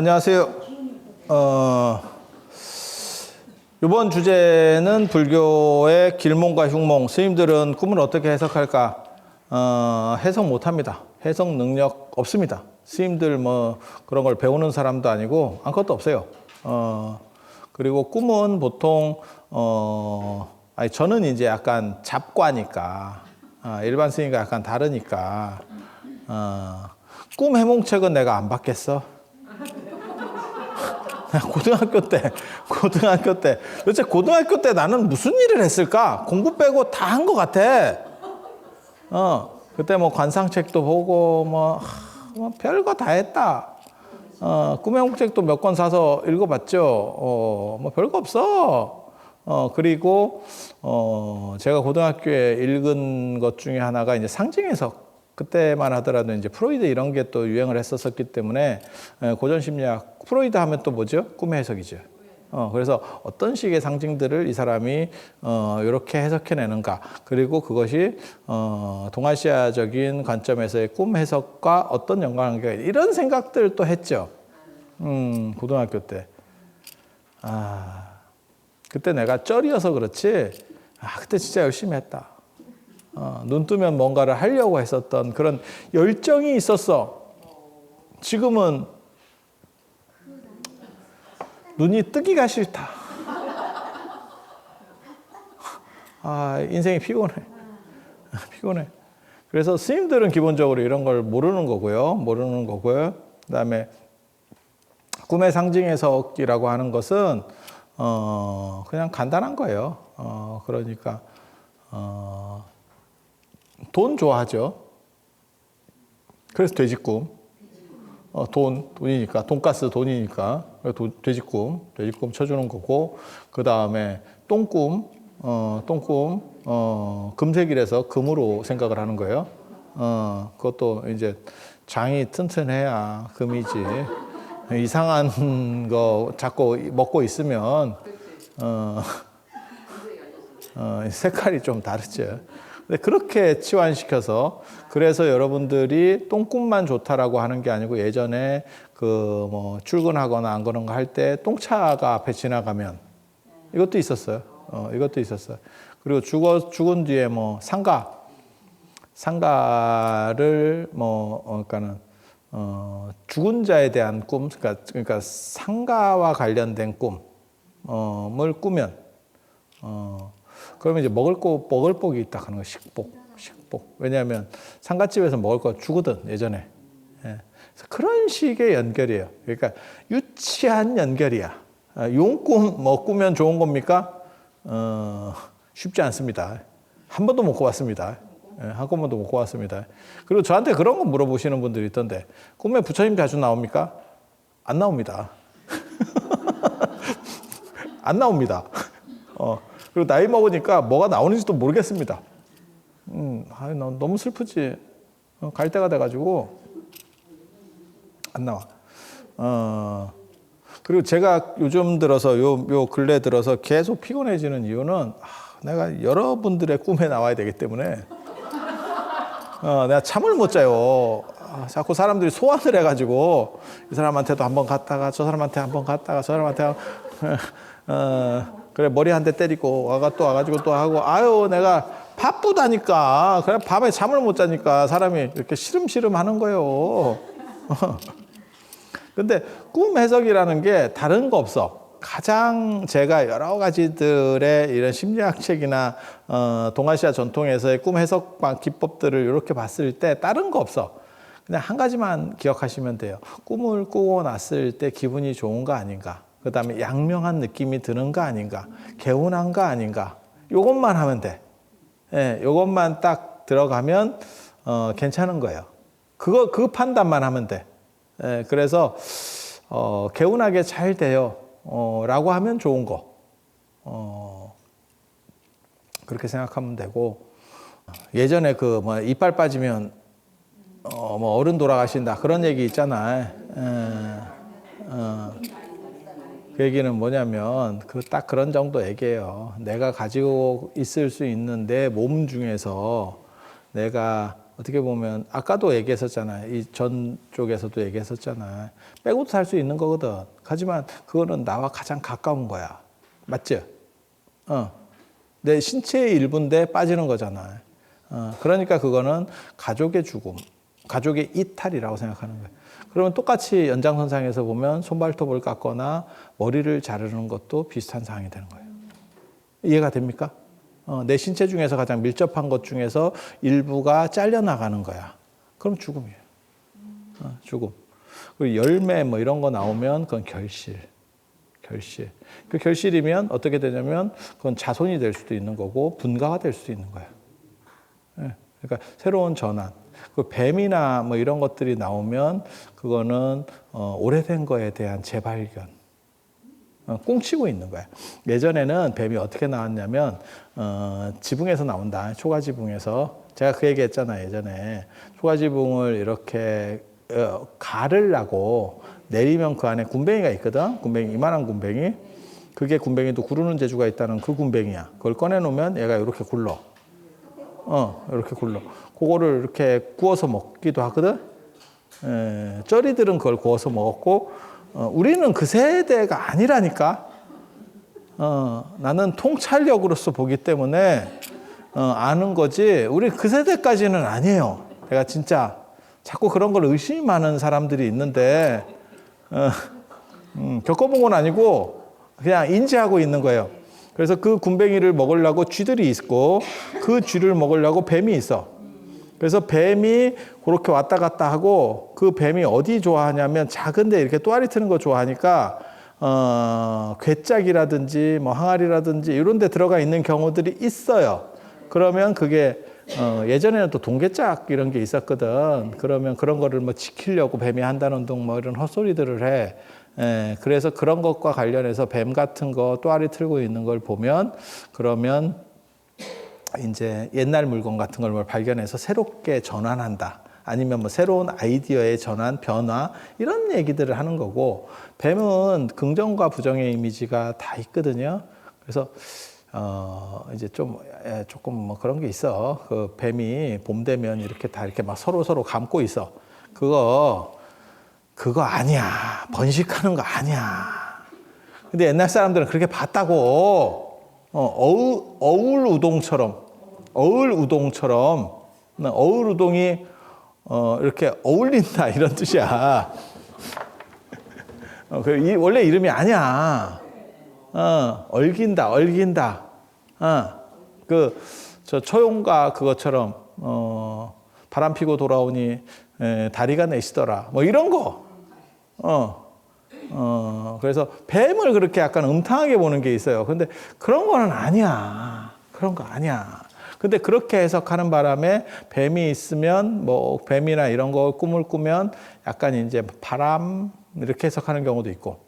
안녕하세요. 어, 이번 주제는 불교의 길몽과 흉몽. 스님들은 꿈을 어떻게 해석할까? 어, 해석 못 합니다. 해석 능력 없습니다. 스님들 뭐 그런 걸 배우는 사람도 아니고 아무것도 없어요. 어, 그리고 꿈은 보통 어, 아니 저는 이제 약간 잡과니까 아, 일반 스님과 약간 다르니까 어, 꿈 해몽책은 내가 안 받겠어. 고등학교 때, 고등학교 때, 도대체 고등학교 때 나는 무슨 일을 했을까? 공부 빼고 다 한 것 같아. 어, 그때 뭐 관상책도 보고, 뭐, 하, 뭐 별거 다 했다. 어, 꿈의 홍책도 몇 권 사서 읽어봤죠. 어, 뭐 별거 없어. 어, 그리고, 어, 제가 고등학교에 읽은 것 중에 하나가 이제 상징 해석. 그때만 하더라도 이제 프로이드 이런 게 또 유행을 했었었기 때문에 에, 고전 심리학 프로이드 하면 또 뭐죠? 꿈의 해석이죠. 어, 그래서 어떤 식의 상징들을 이 사람이 어, 이렇게 해석해내는가 그리고 그것이 어, 동아시아적인 관점에서의 꿈 해석과 어떤 연관관계가 있- 이런 생각들 또 했죠. 음, 고등학교 때. 아, 그때 내가 쩔이어서 그렇지. 아, 그때 진짜 열심히 했다. 어, 눈 뜨면 뭔가를 하려고 했었던 그런 열정이 있었어. 지금은 눈이 뜨기가 싫다. 아, 인생이 피곤해. 피곤해. 그래서 스님들은 기본적으로 이런 걸 모르는 거고요. 모르는 거고요. 그 다음에 꿈의 상징 해석이라고 하는 것은 어, 그냥 간단한 거예요. 어, 그러니까 어, 돈 좋아하죠. 그래서 돼지꿈. 어, 돈, 돈이니까, 돈가스 돈이니까, 돼지꿈, 돼지꿈 쳐주는 거고, 그 다음에 똥꿈, 어, 똥꿈, 어, 금색이라서 금으로 생각을 하는 거예요. 어, 그것도 이제 장이 튼튼해야 금이지. 이상한 거 자꾸 먹고 있으면, 어, 어, 색깔이 좀 다르죠. 근데 그렇게 치환시켜서 그래서 여러분들이 똥꿈만 좋다라고 하는 게 아니고 예전에 그 뭐 출근하거나 안 그런 거 할 때 똥차가 앞에 지나가면 이것도 있었어요. 어, 이것도 있었어요. 그리고 죽어 죽은 뒤에 뭐 상가 상가를 뭐 어, 그러니까는 어, 죽은 자에 대한 꿈 그러니까 그러니까 상가와 관련된 꿈을 꾸면 어, 그러면 이제 먹을 거 먹을 복이 있다 하는 거 식복 식복. 왜냐하면 상가집에서 먹을 거 주거든 예전에. 예. 그런 식의 연결이에요. 그러니까 유치한 연결이야. 아, 용꿈 뭐 꾸면 좋은 겁니까? 어, 쉽지 않습니다. 한 번도 못 꿔봤습니다. 예, 한 번도 못 꿔봤습니다. 그리고 저한테 그런 거 물어보시는 분들이 있던데 꿈에 부처님 자주 나옵니까? 안 나옵니다. 안 나옵니다. 어, 그리고 나이 먹으니까 뭐가 나오는지도 모르겠습니다. 음, 아, 너, 너무 슬프지. 어, 갈 때가 돼가지고 안 나와. 어, 그리고 제가 요즘 들어서 요, 요 근래 들어서 계속 피곤해지는 이유는 아, 내가 여러분들의 꿈에 나와야 되기 때문에 어, 내가 잠을 못 자요. 아, 자꾸 사람들이 소환을 해가지고 이 사람한테도 한번 갔다가 저 사람한테 한번 갔다가 저 사람한테 한- 어, 그래 머리 한 대 때리고 와가 또 와가지고 또 하고 아유 내가 바쁘다니까 그래 밤에 잠을 못 자니까 사람이 이렇게 시름시름 하는 거예요. 근데 꿈 해석이라는 게 다른 거 없어. 가장 제가 여러 가지들의 이런 심리학 책이나 어, 동아시아 전통에서의 꿈 해석 기법들을 이렇게 봤을 때 다른 거 없어. 그냥 한 가지만 기억하시면 돼요. 꿈을 꾸고 났을 때 기분이 좋은가 아닌가. 그 다음에 양명한 느낌이 드는가 아닌가. 개운한가 아닌가. 요것만 하면 돼. 예, 요것만 딱 들어가면 어, 괜찮은 거예요. 그거 그 판단만 하면 돼. 예, 그래서 어, 개운하게 잘 돼요. 어, 라고 하면 좋은 거. 어, 그렇게 생각하면 되고 예전에 그 뭐 이빨 빠지면 어, 뭐 어른 돌아가신다 그런 얘기 있잖아. 예, 어, 그 얘기는 뭐냐면 그 딱 그런 정도 얘기예요. 내가 가지고 있을 수 있는 내 몸 중에서 내가 어떻게 보면 아까도 얘기했었잖아요. 이 전 쪽에서도 얘기했었잖아. 빼고도 살 수 있는 거거든. 하지만 그거는 나와 가장 가까운 거야. 맞지? 어. 내 신체의 일부인데 빠지는 거잖아. 어. 그러니까 그거는 가족의 죽음, 가족의 이탈이라고 생각하는 거야. 그러면 똑같이 연장선상에서 보면 손발톱을 깎거나 머리를 자르는 것도 비슷한 상황이 되는 거예요. 이해가 됩니까? 어, 내 신체 중에서 가장 밀접한 것 중에서 일부가 잘려나가는 거야. 그럼 죽음이에요. 어, 죽음. 그리고 열매 뭐 이런 거 나오면 그건 결실. 결실. 그 결실이면 어떻게 되냐면 그건 자손이 될 수도 있는 거고 분가가 될 수도 있는 거야. 예. 그러니까 새로운 전환. 그 뱀이나 뭐 이런 것들이 나오면 그거는 어, 오래된 거에 대한 재발견. 어, 꽁치고 있는 거야. 예전에는 뱀이 어떻게 나왔냐면 어, 지붕에서 나온다. 초가 지붕에서 제가 그 얘기 했잖아요. 예전에 초가 지붕을 이렇게 어, 가르려고 내리면 그 안에 군뱅이가 있거든. 군뱅이 이만한 군뱅이. 그게 군뱅이도 구르는 재주가 있다는 그 군뱅이야. 그걸 꺼내 놓으면 얘가 이렇게 굴러. 어, 이렇게 굴러. 그거를 이렇게 구워서 먹기도 하거든. 에, 쩌리들은 그걸 구워서 먹었고, 어, 우리는 그 세대가 아니라니까. 어, 나는 통찰력으로서 보기 때문에 어, 아는 거지. 우리 그 세대까지는 아니에요. 내가 진짜 자꾸 그런 걸 의심하는 사람들이 있는데 어, 음, 겪어본 건 아니고 그냥 인지하고 있는 거예요. 그래서 그 군뱅이를 먹으려고 쥐들이 있고 그 쥐를 먹으려고 뱀이 있어. 그래서 뱀이 그렇게 왔다 갔다 하고 그 뱀이 어디 좋아하냐면 작은데 이렇게 또아리 트는 거 좋아하니까 어, 괴짝이라든지 뭐 항아리라든지 이런 데 들어가 있는 경우들이 있어요. 그러면 그게 어, 예전에는 또 동계짝 이런 게 있었거든. 그러면 그런 거를 뭐 지키려고 뱀이 한다는 둥뭐 이런 헛소리들을 해. 예, 그래서 그런 것과 관련해서 뱀 같은 거 또아리 틀고 있는 걸 보면 그러면 이제 옛날 물건 같은 걸 발견해서 새롭게 전환한다. 아니면 뭐 새로운 아이디어의 전환, 변화 이런 얘기들을 하는 거고 뱀은 긍정과 부정의 이미지가 다 있거든요. 그래서 어 이제 좀 예, 조금 뭐 그런 게 있어. 그 뱀이 봄 되면 이렇게 다 이렇게 막 서로 서로 감고 있어. 그거 그거 아니야. 번식하는 거 아니야. 근데 옛날 사람들은 그렇게 봤다고. 어, 어울, 우동처럼, 어울 우동처럼, 어울 우동이 어, 이렇게 어울린다 이런 뜻이야. 어, 그 이, 원래 이름이 아니야. 어, 얼긴다, 얼긴다. 어, 그, 저 초용가 그것처럼, 어, 바람 피고 돌아오니 에, 다리가 내시더라. 뭐 이런 거. 어, 어, 그래서 뱀을 그렇게 약간 음탕하게 보는 게 있어요. 근데 그런 거는 아니야. 그런 거 아니야. 근데 그렇게 해석하는 바람에 뱀이 있으면 뭐 뱀이나 이런 거 꿈을 꾸면 약간 이제 바람 이렇게 해석하는 경우도 있고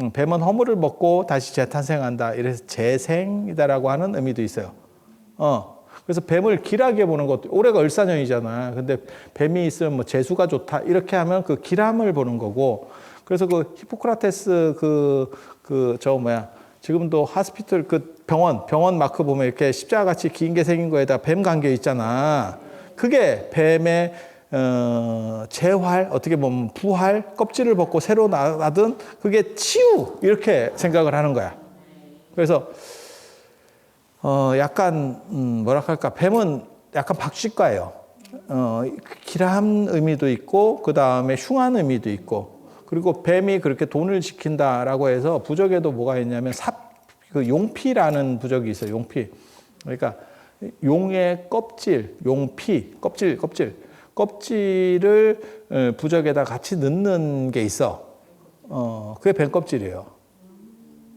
음, 뱀은 허물을 먹고 다시 재탄생한다. 이래서 재생이다라고 하는 의미도 있어요. 어. 그래서 뱀을 길하게 보는 것도 올해가 을사년이잖아. 근데 뱀이 있으면 뭐 재수가 좋다. 이렇게 하면 그 길함을 보는 거고 그래서 그 히포크라테스 그 그 저 뭐야 지금도 하스피털 그 병원 병원 마크 보면 이렇게 십자가 같이 긴 게 생긴 거에다 뱀 감겨 있잖아. 그게 뱀의 어, 재활 어떻게 보면 부활 껍질을 벗고 새로 나든 그게 치유 이렇게 생각을 하는 거야. 그래서 어 약간 음, 뭐라 할까 뱀은 약간 박쥐과예요. 어 길한 의미도 있고 그 다음에 흉한 의미도 있고 그리고 뱀이 그렇게 돈을 지킨다라고 해서 부적에도 뭐가 있냐면 삽, 그 용피라는 부적이 있어요. 용피. 그러니까 용의 껍질, 용피, 껍질, 껍질, 껍질을 어, 부적에다 같이 넣는 게 있어. 어, 그게 뱀 껍질이에요.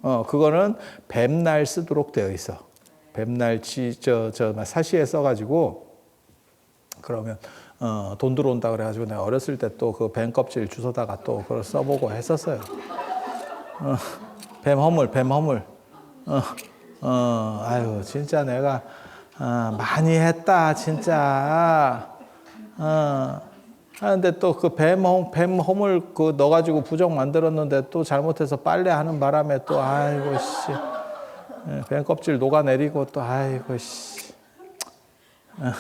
어, 그거는 뱀날 쓰도록 되어 있어. 뱀날 지, 저, 저, 사시에 써가지고, 그러면, 어, 돈 들어온다 그래가지고 내가 어렸을 때 또 그 뱀 껍질 주워다가 또 그걸 써보고 했었어요. 어, 뱀 허물, 뱀 허물. 어, 어, 아유, 진짜 내가, 어, 많이 했다, 진짜. 어, 하는데 또 그 뱀, 뱀 허물 그 넣어가지고 부적 만들었는데 또 잘못해서 빨래하는 바람에 또, 아이고, 씨. 뱀 껍질 녹아내리고 또, 아이고, 씨. 어.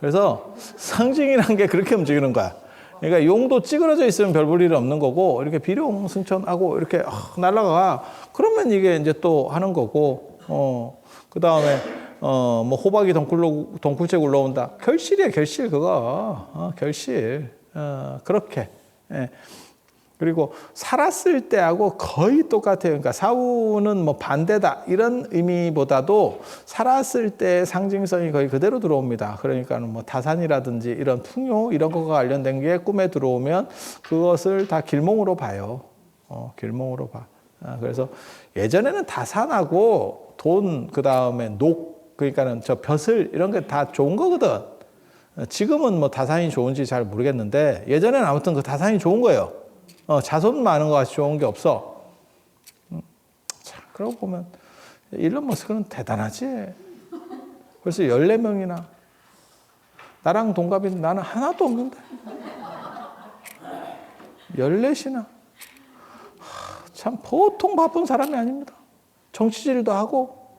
그래서 상징이란 게 그렇게 움직이는 거야. 그러니까 용도 찌그러져 있으면 별 볼 일은 없는 거고 이렇게 비룡 승천하고 이렇게 아, 날아가. 그러면 이게 이제 또 하는 거고 어 그다음에 어 뭐 호박이 덩굴로 덩굴째 굴러온다. 결실이야 결실 그거. 어, 결실. 어 그렇게. 예. 그리고 살았을 때하고 거의 똑같아요. 그러니까 사후는 뭐 반대다 이런 의미보다도 살았을 때 상징성이 거의 그대로 들어옵니다. 그러니까는 뭐 다산이라든지 이런 풍요 이런 거가 관련된 게 꿈에 들어오면 그것을 다 길몽으로 봐요. 어, 길몽으로 봐. 아, 그래서 예전에는 다산하고 돈 그다음에 녹 그러니까는 저 벼슬 이런 게 다 좋은 거거든. 어, 지금은 뭐 다산이 좋은지 잘 모르겠는데 예전에는 아무튼 그 다산이 좋은 거예요. 어, 자손 많은 거 같이 좋은 게 없어. 음, 자, 그러고 보면 일론 머스크는 대단하지. 벌써 14명이나. 나랑 동갑인데 나는 하나도 없는데. 14이나. 참 보통 바쁜 사람이 아닙니다. 정치질도 하고,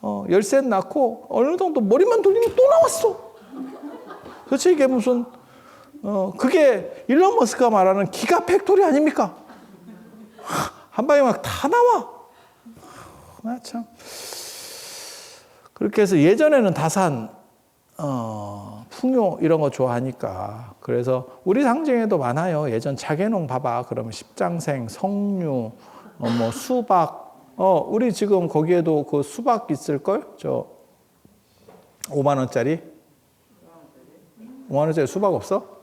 어, 열쇠 낳고, 어느 정도 머리만 돌리면 또 나왔어. 도대체 이게 무슨 어, 그게 일론 머스크가 말하는 기가 팩토리 아닙니까? 한 방에 막 다 나와. 아, 참. 그렇게 해서 예전에는 다산, 어, 풍요 이런 거 좋아하니까. 그래서 우리 상징에도 많아요. 예전 자개농 봐봐. 그러면 십장생, 성류, 어, 뭐 수박. 어, 우리 지금 거기에도 그 수박 있을걸? 저 5만원짜리? 5만원짜리 수박 없어?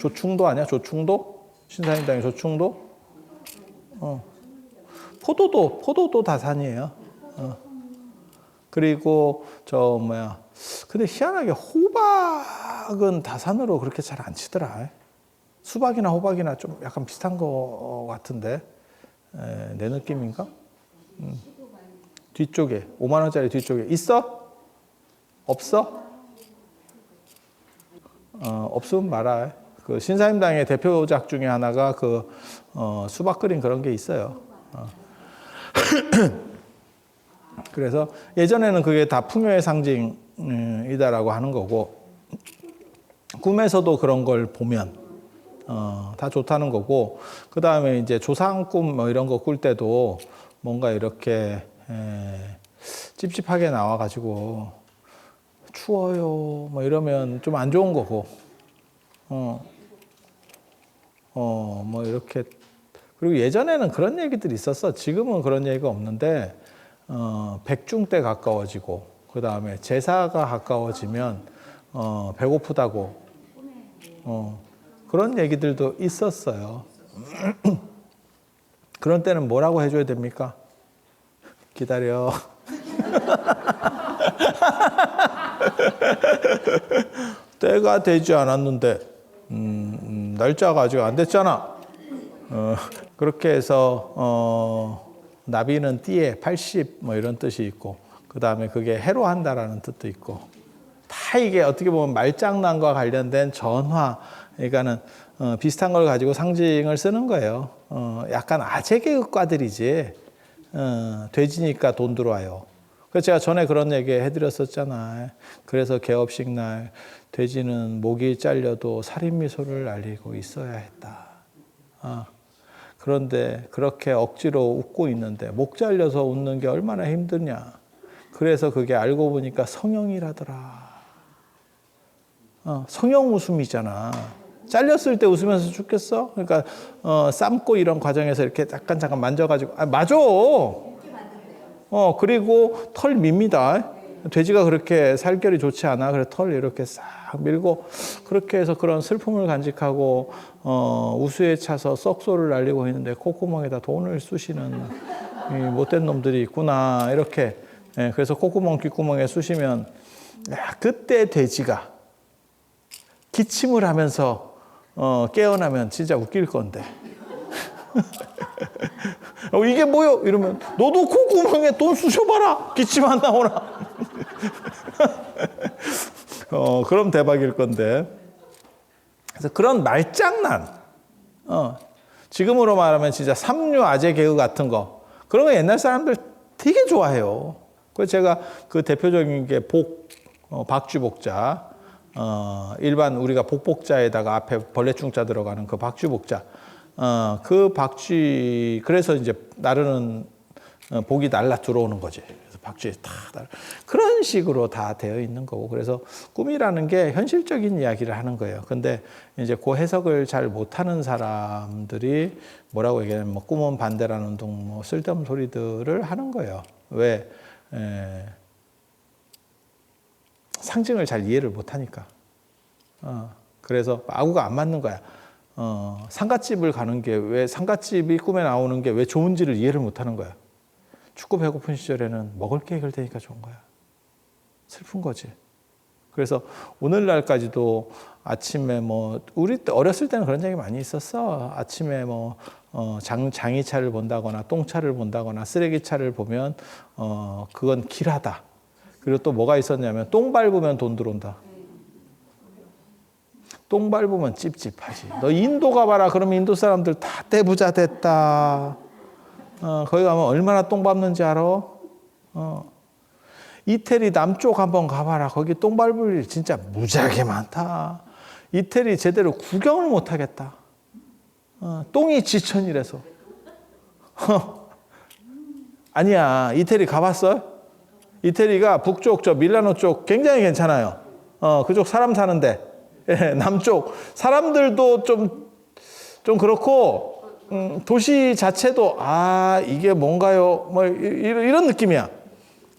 조충도 아니야? 조충도? 신사임당의 조충도? 어. 포도도, 포도도 다 산이에요. 어. 그리고 저 뭐야. 근데 희한하게 호박은 다산으로 그렇게 잘 안 치더라. 수박이나 호박이나 좀 약간 비슷한 거 같은데. 에, 내 느낌인가? 음. 뒤쪽에, 5만 원짜리 뒤쪽에. 있어? 없어? 어, 없으면 말아. 그 신사임당의 대표작 중에 하나가 그 어, 수박 끓인 그런 게 있어요. 어. 그래서 예전에는 그게 다 풍요의 상징이다라고 하는 거고 꿈에서도 그런 걸 보면 어, 다 좋다는 거고 그 다음에 이제 조상 꿈 뭐 이런 거 꿀 때도 뭔가 이렇게 에, 찝찝하게 나와가지고 추워요 뭐 이러면 좀 안 좋은 거고 어, 어, 뭐 이렇게 그리고 예전에는 그런 얘기들이 있었어. 지금은 그런 얘기가 없는데 어, 백중 때 가까워지고 그 다음에 제사가 가까워지면 어, 배고프다고 어, 그런 얘기들도 있었어요. 그런 때는 뭐라고 해줘야 됩니까? 기다려. 때가 되지 않았는데 음, 음, 날짜가 아직 안 됐잖아. 어, 그렇게 해서 어, 나비는 띠에 80 뭐 이런 뜻이 있고 그 다음에 그게 해로 한다라는 뜻도 있고 다 이게 어떻게 보면 말장난과 관련된 전화 그러니까는 어, 비슷한 걸 가지고 상징을 쓰는 거예요. 어, 약간 아재 개그과들이지 어, 돼지니까 돈 들어와요. 그래서 제가 전에 그런 얘기 해드렸었잖아요. 그래서 개업식 날 돼지는 목이 잘려도 살인 미소를 알리고 있어야 했다. 어. 그런데 그렇게 억지로 웃고 있는데 목 잘려서 웃는 게 얼마나 힘드냐. 그래서 그게 알고 보니까 성형이라더라. 어, 성형 웃음이잖아. 잘렸을 때 웃으면서 죽겠어? 그러니까 어, 삶고 이런 과정에서 이렇게 잠깐 잠깐 만져가지고 아 맞아. 어 그리고 털 밉니다. 돼지가 그렇게 살결이 좋지 않아. 그래서 털 이렇게 싹 밀고 그렇게 해서 그런 슬픔을 간직하고 어, 우수에 차서 썩소를 날리고 있는데 콧구멍에다 돈을 쑤시는 이 못된 놈들이 있구나 이렇게. 예, 그래서 콧구멍 귓구멍에 쑤시면 야, 그때 돼지가 기침을 하면서 어, 깨어나면 진짜 웃길 건데. 어, 이게 뭐요? 이러면 너도 콧구멍에 돈 쑤셔봐라. 기침 안 나오나? 어, 그럼 대박일 건데. 그래서 그런 말장난, 어, 지금으로 말하면 진짜 삼류 아재 개그 같은 거, 그런 거 옛날 사람들 되게 좋아해요. 그래서 제가 그 대표적인 게 복, 어, 박쥐복자, 어, 일반 우리가 복복자에다가 앞에 벌레충자 들어가는 그 박쥐복자, 어, 그 박쥐 그래서 이제 나르는 어, 복이 날라 들어오는 거지. 그래서 박쥐에 다 날아. 그런 식으로 다 되어 있는 거고 그래서 꿈이라는 게 현실적인 이야기를 하는 거예요. 근데 이제 그 해석을 잘 못하는 사람들이 뭐라고 얘기하냐면 뭐 꿈은 반대라는 둥뭐 쓸데없는 소리들을 하는 거예요. 왜? 에, 상징을 잘 이해를 못하니까. 어, 그래서 아구가 안 맞는 거야. 어, 상갓집을 가는 게 왜 상갓집이 꿈에 나오는 게 왜 좋은지를 이해를 못하는 거야. 춥고 배고픈 시절에는 먹을 게 해결되니까 좋은 거야. 슬픈 거지. 그래서 오늘날까지도 아침에 뭐 우리 때 어렸을 때는 그런 얘기 많이 있었어. 아침에 뭐 어, 장, 장이차를 본다거나 똥차를 본다거나 쓰레기차를 보면 어, 그건 길하다. 그리고 또 뭐가 있었냐면 똥 밟으면 돈 들어온다. 똥 밟으면 찝찝하지. 너 인도 가봐라. 그러면 인도 사람들 다 떼부자 됐다. 어, 거기 가면 얼마나 똥 밟는지 알아? 어. 이태리 남쪽 한번 가봐라. 거기 똥 밟을 일 진짜 무지하게 많다. 이태리 제대로 구경을 못 하겠다. 어, 똥이 지천이라서. 어. 아니야. 이태리 가봤어? 이태리가 북쪽 저 밀라노 쪽 굉장히 괜찮아요. 어, 그쪽 사람 사는데. 예, 남쪽 사람들도 좀 좀 그렇고 음, 도시 자체도 아 이게 뭔가요? 뭐 이- 이런, 이런 느낌이야.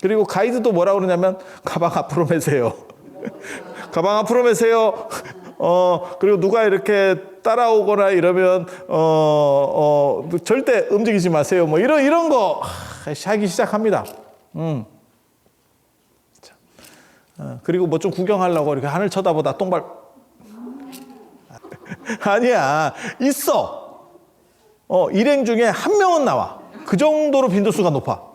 그리고 가이드도 뭐라 그러냐면 가방 앞으로 매세요. 가방 앞으로 매세요. 어 그리고 누가 이렇게 따라오거나 이러면 어, 어 절대 움직이지 마세요. 뭐 이런 이런 거 하, 하기 시작합니다. 음. 자, 어, 그리고 뭐 좀 구경하려고 이렇게 하늘 쳐다보다 똥발 아니야 있어. 어 일행 중에 한 명은 나와. 그 정도로 빈도수가 높아.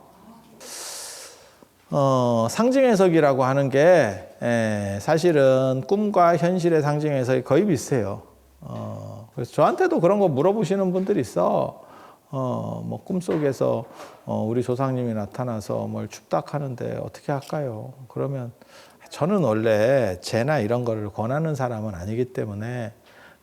어, 상징 해석이라고 하는 게 에, 사실은 꿈과 현실의 상징 해석이 거의 비슷해요. 어, 그래서 저한테도 그런 거 물어보시는 분들이 있어. 어, 뭐 꿈속에서 어, 우리 조상님이 나타나서 뭘 축탁하는데 어떻게 할까요? 그러면 저는 원래 죄나 이런 거를 권하는 사람은 아니기 때문에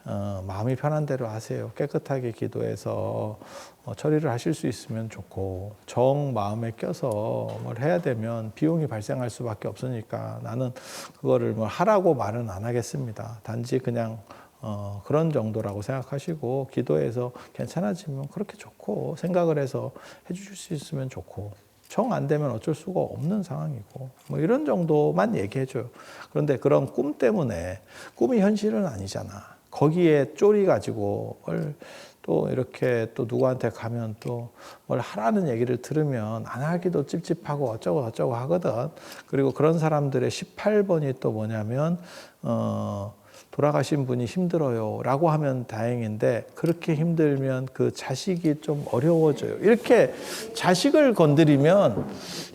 어, 마음이 편한 대로 하세요. 깨끗하게 기도해서 어, 처리를 하실 수 있으면 좋고 정 마음에 껴서 뭘 해야 되면 비용이 발생할 수밖에 없으니까 나는 그거를 뭐 하라고 말은 안 하겠습니다. 단지 그냥 어, 그런 정도라고 생각하시고 기도해서 괜찮아지면 그렇게 좋고 생각을 해서 해주실 수 있으면 좋고 정 안 되면 어쩔 수가 없는 상황이고 뭐 이런 정도만 얘기해줘요. 그런데 그런 꿈 때문에 꿈이 현실은 아니잖아. 거기에 쫄이 가지고 뭘또 이렇게 또 누구한테 가면 또 뭘 하라는 얘기를 들으면 안 하기도 찝찝하고 어쩌고 저쩌고 하거든. 그리고 그런 사람들의 18번이 또 뭐냐면 어 돌아가신 분이 힘들어요 라고 하면 다행인데 그렇게 힘들면 그 자식이 좀 어려워져요. 이렇게 자식을 건드리면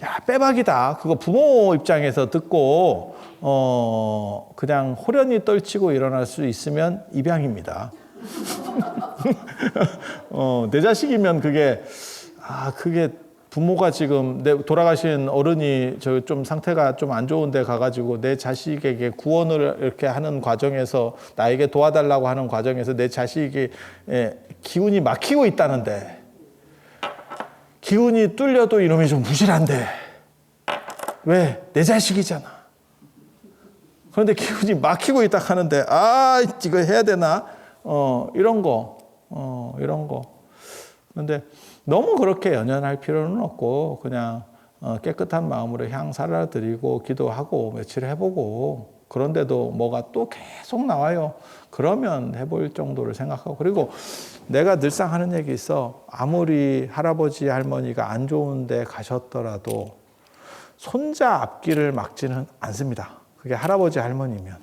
야 빼박이다. 그거 부모 입장에서 듣고 어 그냥 호련히 떨치고 일어날 수 있으면 입양입니다. 어, 내 자식이면 그게 아 그게 부모가 지금 내 돌아가신 어른이 저 좀 상태가 좀 안 좋은데 가가지고 내 자식에게 구원을 이렇게 하는 과정에서 나에게 도와달라고 하는 과정에서 내 자식이 예, 기운이 막히고 있다는데 기운이 뚫려도 이놈이 좀 무실한데 왜 내 자식이잖아. 그런데 기운이 막히고 있다 하는데 아 이거 해야 되나 어 이런 거 어, 이런 거. 그런데 너무 그렇게 연연할 필요는 없고 그냥 어, 깨끗한 마음으로 향 살아드리고 기도하고 며칠 해보고 그런데도 뭐가 또 계속 나와요. 그러면 해볼 정도를 생각하고 그리고 내가 늘상 하는 얘기 있어. 아무리 할아버지 할머니가 안 좋은데 가셨더라도 손자 앞길을 막지는 않습니다. 그게 할아버지 할머니면.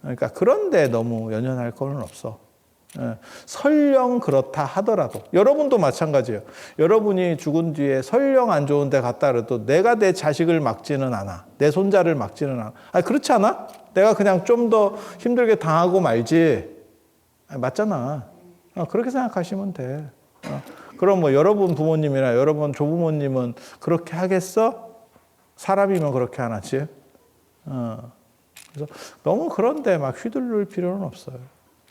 그러니까 그런데 너무 연연할 거는 없어. 예, 설령 그렇다 하더라도 여러분도 마찬가지예요. 여러분이 죽은 뒤에 설령 안 좋은데 갔다 그래도 내가 내 자식을 막지는 않아. 내 손자를 막지는 않아. 아니 그렇지 않아? 내가 그냥 좀 더 힘들게 당하고 말지. 아니, 맞잖아. 어, 그렇게 생각하시면 돼. 어, 그럼 뭐 여러분 부모님이나 여러분 조부모님은 그렇게 하겠어? 사람이면 그렇게 안 하지. 어. 그래서 너무 그런데 막 휘둘릴 필요는 없어요.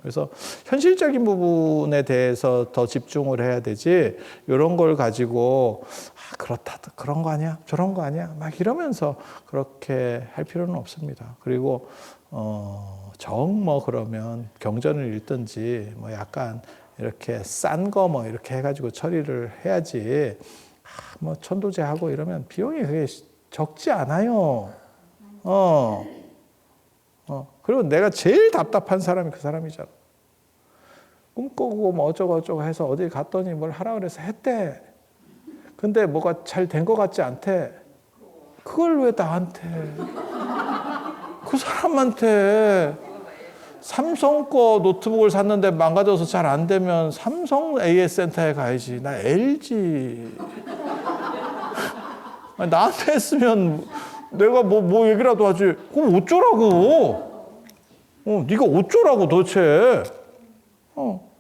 그래서 현실적인 부분에 대해서 더 집중을 해야 되지 이런 걸 가지고 아, 그렇다 그런 거 아니야 저런 거 아니야 막 이러면서 그렇게 할 필요는 없습니다. 그리고 어, 정뭐 그러면 경전을 읽든지 뭐 약간 이렇게 싼 거 뭐 이렇게 해가지고 처리를 해야지 아, 뭐 천도제 하고 이러면 비용이 그게 적지 않아요. 어. 어. 그리고 내가 제일 답답한 사람이 그 사람이잖아. 꿈꾸고 뭐 어쩌고 저쩌고 해서 어디 갔더니 뭘 하라 그래서 했대. 근데 뭐가 잘 된 것 같지 않대. 그걸 왜 나한테? 그 사람한테 삼성 거 노트북을 샀는데 망가져서 잘 안 되면 삼성 AS 센터에 가야지. 나 LG. 나한테 했으면 내가 뭐, 뭐 얘기라도 하지. 그럼 어쩌라고? 어, 네가 어쩌라고 도대체? 어.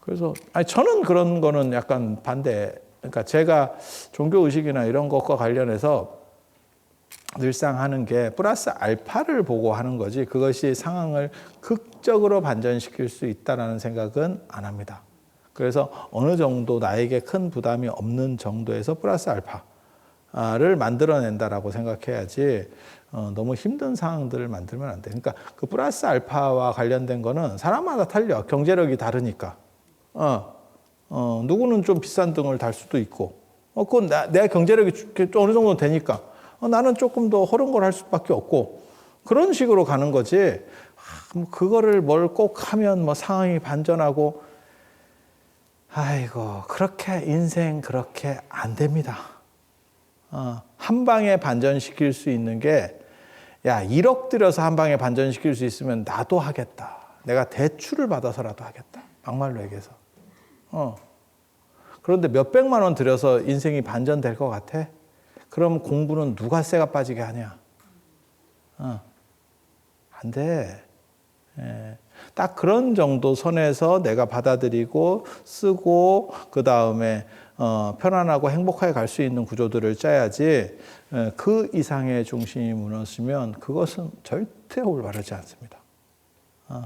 그래서 아니 저는 그런 거는 약간 반대. 그러니까 제가 종교 의식이나 이런 것과 관련해서 늘상 하는 게 플러스 알파를 보고 하는 거지 그것이 상황을 극적으로 반전시킬 수 있다라는 생각은 안 합니다. 그래서 어느 정도 나에게 큰 부담이 없는 정도에서 플러스 알파 를 만들어낸다라고 생각해야지 어, 너무 힘든 상황들을 만들면 안 돼. 그러니까 그 플러스 알파와 관련된 거는 사람마다 달려. 경제력이 다르니까. 어, 어, 누구는 좀 비싼 등을 달 수도 있고. 어, 그건 나, 내 경제력이 좀 어느 정도 되니까. 어, 나는 조금 더 허른 걸 할 수밖에 없고. 그런 식으로 가는 거지. 아, 뭐 그거를 뭘 꼭 하면 뭐 상황이 반전하고. 아이고, 그렇게 인생 그렇게 안 됩니다. 어, 한 방에 반전시킬 수 있는 게, 야, 1억 들여서 한 방에 반전시킬 수 있으면 나도 하겠다. 내가 대출을 받아서라도 하겠다. 막말로 얘기해서. 어. 그런데 몇백만 원 들여서 인생이 반전될 것 같아? 그럼 공부는 누가 쇠가 빠지게 하냐? 어. 안 돼. 예. 딱 그런 정도 선에서 내가 받아들이고 쓰고 그 다음에 어, 편안하고 행복하게 갈 수 있는 구조들을 짜야지 에, 그 이상의 중심이 무너지면 그것은 절대 올바르지 않습니다. 어,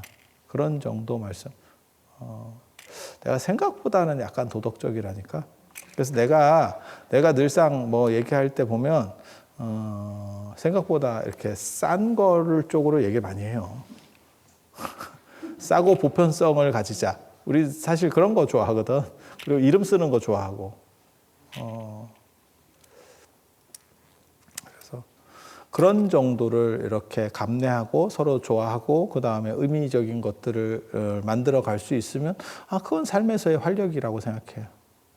그런 정도 말씀. 어, 내가 생각보다는 약간 도덕적이라니까. 그래서 내가 내가 늘상 뭐 얘기할 때 보면 어, 생각보다 이렇게 싼 거를 쪽으로 얘기 많이 해요. 싸고 보편성을 가지자. 우리 사실 그런 거 좋아하거든. 그리고 이름 쓰는 거 좋아하고. 어. 그래서 그런 정도를 이렇게 감내하고 서로 좋아하고 그 다음에 의미적인 것들을 어, 만들어 갈 수 있으면 아 그건 삶에서의 활력이라고 생각해요.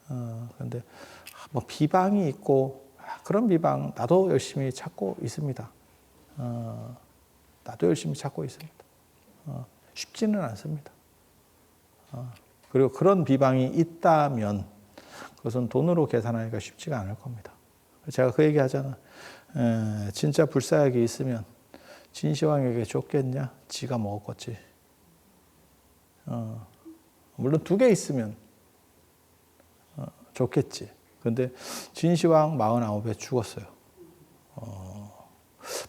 어, 그런데 아, 뭐 비방이 있고 아, 그런 비방 나도 열심히 찾고 있습니다. 어, 나도 열심히 찾고 있습니다. 어, 쉽지는 않습니다. 어, 그리고 그런 비방이 있다면 그것은 돈으로 계산하기가 쉽지가 않을 겁니다. 제가 그 얘기 하잖아. 에, 진짜 불사약이 있으면 진시황에게 줬겠냐? 지가 먹었겠지. 어, 물론 두 개 있으면 어, 좋겠지. 근데 진시황 49에 죽었어요. 어,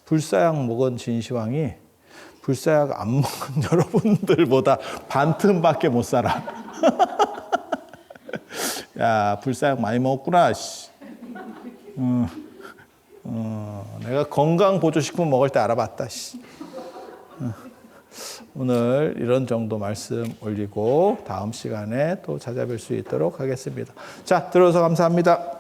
불사약 먹은 진시황이 불사약 안 먹은 여러분들보다 반틈밖에 못 살아. 야, 불사약 많이 먹었구나. 씨. 어, 어, 내가 건강 보조식품 먹을 때 알아봤다. 씨. 어, 오늘 이런 정도 말씀 올리고 다음 시간에 또 찾아뵐 수 있도록 하겠습니다. 자, 들어서 감사합니다.